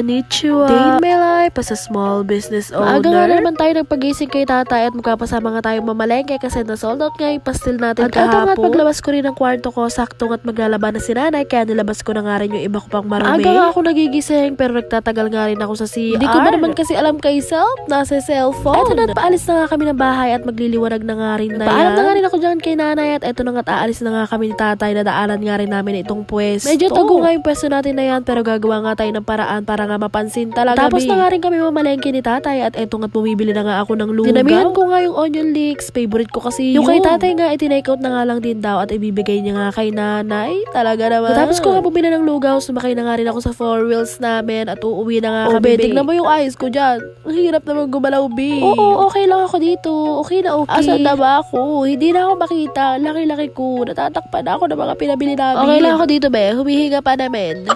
Konnichiwa. Dein Mela. My life as a small business owner. Maaga nga naman tayo nagpagising kay tatay at magkapasama nga tayong mamalengke kasi na-sold out nga yung pastil natin At kahapon. nga't paglabas ko rin ng kwarto ko, saktong at maglalaba na si nanay, kaya nilabas ko na nga rin yung iba ko pang marumi. Aga nga ako nagigising pero nagtatagal nga rin ako sa CR. Hindi ko ba naman kasi alam kay self, nasa cellphone. Eto na, paalis na nga kami ng bahay at magliliwanag na nga rin na Paalam yan. na nga rin ako dyan kay nanay at eto na nga aalis na nga kami ni tatay na daanan nga rin namin itong pwesto. Medyo tago nga yung pwesto natin na yan pero gagawa nga tayo ng paraan para nga mapansin talaga. Tapos na nga rin kami mamalengke ni tatay at eto nga't bumibili na nga ako ng lugaw. Dinamihan ko nga yung onion leeks, favorite ko kasi Yung Yung kay tatay nga, itinake out na nga lang din daw at ibibigay niya nga kay nanay. Talaga naman. Tapos ko nga bumili ng lugaw, sumakay na nga rin ako sa four wheels namin at uuwi na nga Oh, kami. be. Tignan mo yung eyes ko dyan. Ang hirap naman gumalaw, B. Oo, okay lang ako dito. Okay na okay. Asan na ba ako? Hindi na ako makita. Laki-laki ko. Natatakpan na ako ng mga pinabili namin. Okay lang ako dito, be. Humihinga pa namin.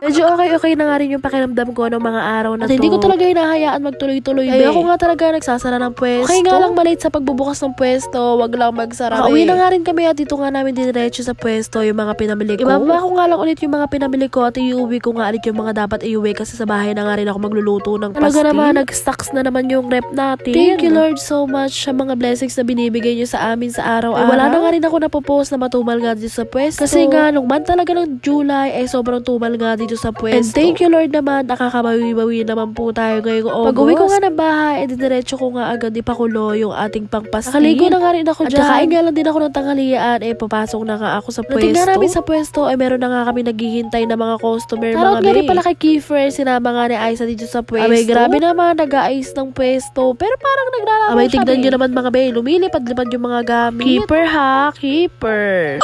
Medyo okay-okay na nga rin yung pakiramdam ko ng mga araw na At to. hindi ko talaga hinahayaan magtuloy-tuloy, be. Ayoko nga talaga nagsasara ng pwesto. Okay nga lang malate sa pagbubukas ng pwesto. Wag lang magsara. Makauwi na nga rin kami at dito nga namin diretso sa pwesto yung mga pinamili ko. Ibababa ko nga lang ulit yung mga pinamili ko at iuwi ko nga ulit yung mga dapat iuwi kasi sa bahay na nga rin ako magluluto ng Talaga pastil. naman, nag-stocks na naman yung rep natin. Thank you, Lord, so much sa mga blessings na binibigay niyo sa amin sa araw-araw. wala na nga rin ako napopost na matumal nga dito sa pwesto. Kasi nga, nung month talaga ng July, ay sobrang tumal nga dito sa pwesto. And thank you Lord naman, nakakabawi-bawi naman po tayo ngayong August. Pag uwi ko nga ng bahay, eh, diretso ko nga agad ipakulo yung ating pangpastil. Nakaligo na nga rin ako At dyan. kakain nga lang din ako ng tanghalian, eh papasok na nga ako sa pwesto. Natingnan namin sa pwesto, eh meron na nga kami naghihintay na mga customer, Shoutout mga nga rin pala kay Kiefer, sinama nga ni Aiza dito sa pwesto. Abay, grabe naman, nag-aayos ng pwesto. Pero parang naglalaro Abay, tignan be. nyo naman mga bae, lumilipad-lipad yung mga gamit. Keeper, ha, keeper.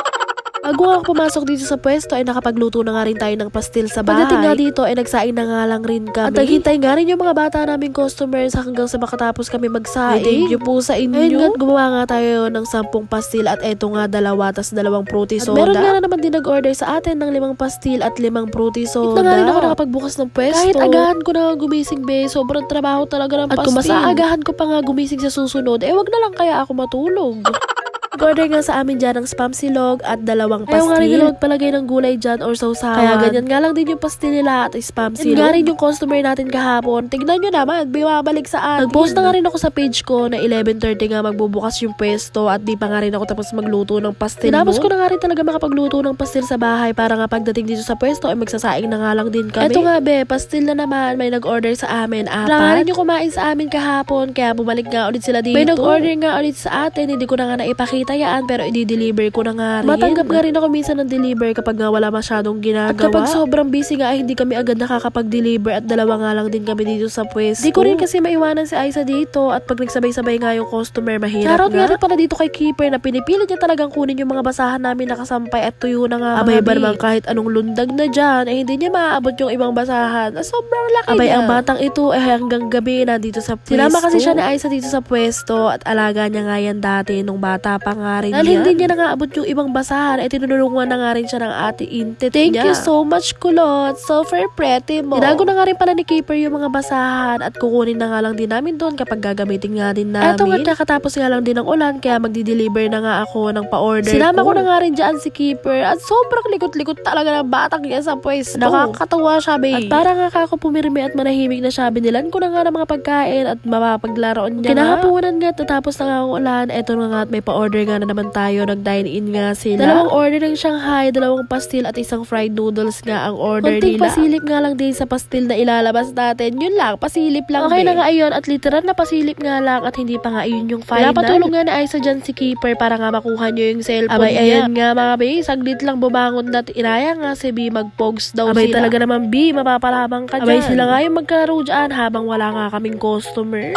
Nga ako pumasok dito sa pwesto, ay nakapagluto na nga rin tayo ng pastil sa bahay. Pagdating nga dito, ay nagsaing na nga lang rin kami. At naghintay nga rin yung mga bata naming customers hanggang sa makatapos kami magsaing. Thank you po sa inyo. Ayun nga't gumawa nga tayo ng sampung pastil at eto nga dalawa, tas dalawang fruity At soda. meron nga na naman din nag-order sa atin ng limang pastil at limang fruity soda. Ito nga rin ako nakapagbukas ng pwesto. Kahit agahan ko na nga gumising, be, sobrang trabaho talaga ng At pastil. kung masaagahan ko pa nga gumising sa susunod, eh wag na lang kaya ako matulog. Nag-order nga sa amin dyan ng spam silog at dalawang pastil. Ayaw nga rin nila magpalagay ng gulay dyan or sausawan. Kaya ganyan nga lang din yung pastil nila at spam silog. nga rin yung customer natin kahapon. Tignan nyo naman, bumabalik sa atin. Nag-post na nga rin ako sa page ko na 11.30 nga magbubukas yung pwesto at di pa nga rin ako tapos magluto ng pastil. Tinapos ko na nga rin talaga makapagluto ng pastil sa bahay para nga pagdating dito sa pwesto ay magsasaing na nga lang din kami. Eto nga be, pastil na naman. May nag-order sa amin. Apat. Wala nga rin yung kumain sa amin kahapon kaya bumalik nga ulit sila dito. May nag-order nga ulit sa atin. Hindi ko na nga naipakita yan pero i-deliver ko na nga rin. Matanggap nga rin ako minsan ng deliver kapag nga wala masyadong ginagawa. At kapag sobrang busy nga ay hindi kami agad nakakapag-deliver at dalawa nga lang din kami dito sa pwesto. Di ko rin kasi maiwanan si Aiza dito at pag nagsabay-sabay nga yung customer mahirap Shoutout nga. nga rin pala dito kay Keeper na pinipilit niya talagang kunin yung mga basahan namin nakasampay at tuyo na nga. Abay ba naman kahit anong lundag na dyan eh hindi niya maaabot yung ibang basahan. Ah, sobrang laki Abay niya. ang batang ito eh hanggang gabi na dito sa pwesto. Sinama kasi siya ni Aiza dito sa pwesto at alaga niya nga yan dati nung bata pa nga rin Dahil hindi niya na nga abot yung ibang basahan eh tinulungan na nga rin siya ng ate Intit Thank niya. you so much kulot. So very pretty mo. Tinago na nga rin pala ni Keeper yung mga basahan at kukunin na nga lang din namin doon kapag gagamitin nga din namin. Eto nga kakatapos nga lang din ng ulan kaya magdi-deliver na nga ako ng pa-order Sinama ko. na nga rin dyan si Keeper at sobrang likot-likot talaga ng batang yan sa pwesto. Nakakatawa siya, babe. At para nga kako pumirmi at manahimik na siya, binilan ko na nga ng mga pagkain at mapapaglaroan niya Kinahapunan nga at natapos na nga ang ulan. Eto na nga at may pa-order nga na naman tayo. Nag-dine in nga sila. Dalawang order ng Shanghai, dalawang pastil at isang fried noodles nga ang order Konting nila. pasilip nga lang din sa pastil na ilalabas natin. Yun lang, pasilip lang. Okay be. na nga ayun at literal na pasilip nga lang at hindi pa nga ayun yung final. Pinapatulong nga na Aiza dyan si Keeper para nga makuha nyo yung cellphone Abay, niya. ayan nga mga bay, saglit lang bumangon na at inaya nga si B mag-pogs daw Abay, sila. talaga naman B, mapapalabang ka Abay, dyan. sila nga yung magkalaro dyan habang wala nga kaming customer.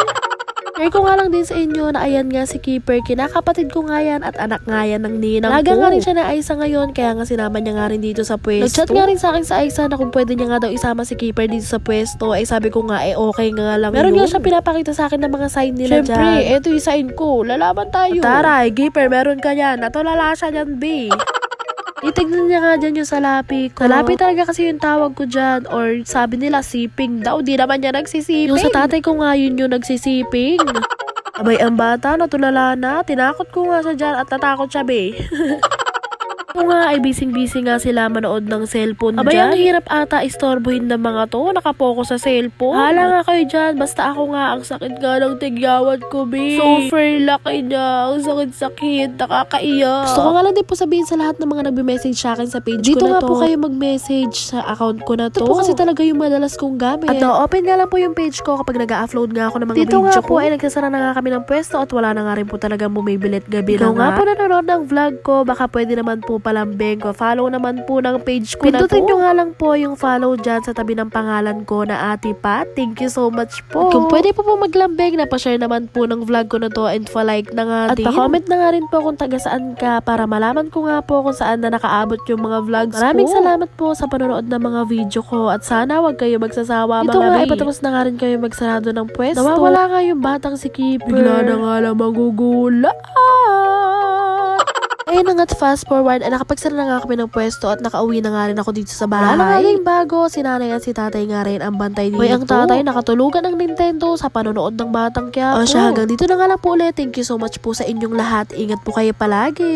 Share ko nga lang din sa inyo na ayan nga si Keeper, kinakapatid ko nga yan at anak nga yan ng ninang Laga ko. nga rin siya na Aiza ngayon, kaya nga sinama niya nga rin dito sa pwesto. Nag-chat nga rin sa akin sa Aiza na kung pwede niya nga daw isama si Keeper dito sa pwesto. Ay sabi ko nga, eh okay nga lang Meron yun. nga siya pinapakita sa akin ng mga sign nila Syempre, dyan. eto yung sign ko. Lalaban tayo. Taray, Keeper, meron ka yan. Natulala siya dyan, B. Itignan niya nga dyan yung salapi ko. Salapi talaga kasi yung tawag ko dyan. Or sabi nila, siping daw. Di naman niya nagsisiping. Yung sa tatay ko nga yun yung nagsisiping. Abay, ang bata, natulala na. Tinakot ko nga siya dyan at natakot siya, be. Oo nga, ay bising-busy nga sila manood ng cellphone Abay, dyan. ang hirap ata istorbohin ng mga to, nakapokus sa cellphone. Hala nga kayo dyan, basta ako nga, ang sakit nga ng tigyawat ko, babe. Super laki niya, ang sakit-sakit, nakakaiyak. Gusto ko nga lang din po sabihin sa lahat ng mga nagbe-message sa akin sa page Dito ko na nga to. po kayo mag-message sa account ko na to. Ito po kasi talaga yung madalas kong gamit. At open nga lang po yung page ko kapag nag-upload nga ako ng mga Dito video nga ko. po, ay nagsasara na nga kami ng pwesto at wala na nga rin po talagang bumibilit gabi Ikaw na nga nga. po nanonood ng vlog ko, baka pwede naman po palambing ko. Follow naman po ng page ko Pindutin na to. nyo nga lang po yung follow dyan sa tabi ng pangalan ko na Ate Pat. Thank you so much po. At kung pwede po po maglambing, napashare naman po ng vlog ko na to and pa-like na nga At din. pa-comment na nga rin po kung taga saan ka para malaman ko nga po kung saan na nakaabot yung mga vlogs Maraming ko. salamat po sa panonood ng mga video ko at sana wag kayo magsasawa Ito mga nga, bi. ipatapos na nga rin kayo magsarado ng pwesto. Nawawala nga yung batang si Keeper. Bigla na nga lang magugula. Ayun na nga't fast forward, ay nakapagsara na nga kami ng pwesto at nakauwi na nga rin ako dito sa bahay. Wala na nga yung bago, si nanay at si tatay nga rin ang bantay dito. Hoy, ang tatay nakatulugan ng Nintendo sa panonood ng Batang Quiapo. O siya, hanggang dito na nga lang po ulit. Thank you so much po sa inyong lahat. Ingat po kayo palagi.